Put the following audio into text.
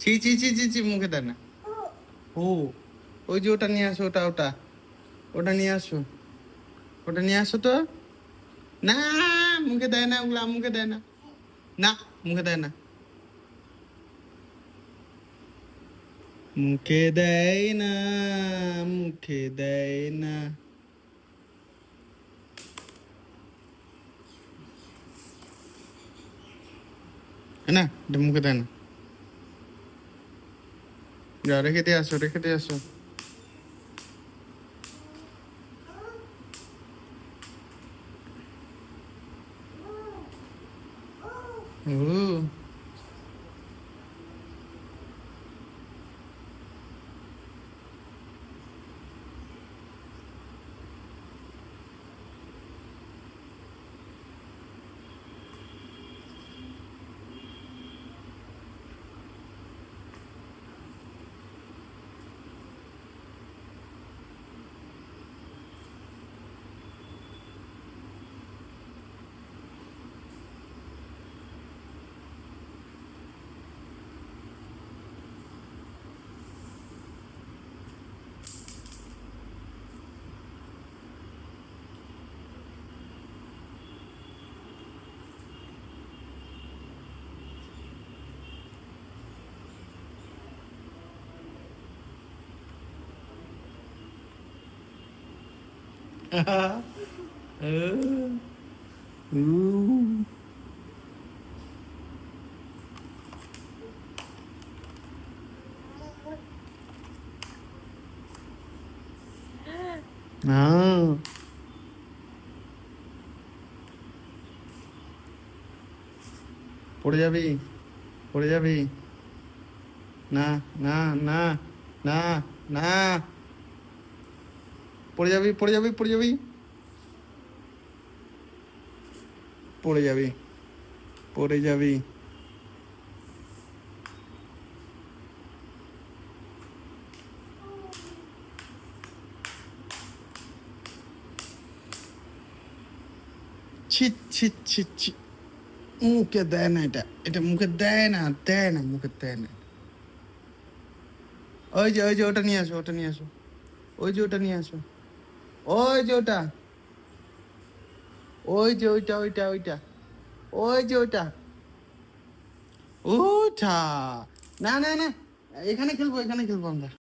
ছি ছি ছি ছি ছি, মুখে দেন না। ও, ওই যে ওটা নিয়ে আসো, ওটা ওটা। ওটা নিয়ে আসো। ওটা নিয়ে আসো তো। না, মুখে দেয় না ওগুলা, মুখে দেয় না। না, মুখে দেয় না। মুখে দেয় না, মুখে দেয় না। না এটা মুখে দেয় না যা রেখে দিয়ে আসো রেখে দিয়ে আসো ও ừ. Ừ. À. পড়ে যাবি পড়ে যাবি না না না না না পড়ে যাবি পড়ে যাবি পড়ে যাবি। পড়ে যাবি পড়ে যাবি। ছি ছি ছি ছি। মুখে দেয় না এটা এটা মুখে দেয় না দেয় না, মুখে দেয় না। ওই যে ওই যে, ওটা নিয়ে আসো, ওটা নিয়ে আসো। ওই যে, ওটা নিয়ে আসো। ওই যে ওটা ওই যে ওইটা ওইটা ওইটা। ওই যে ওইটা। ওটা। না না না। এখানে খেলব এখানে খেলব আমরা।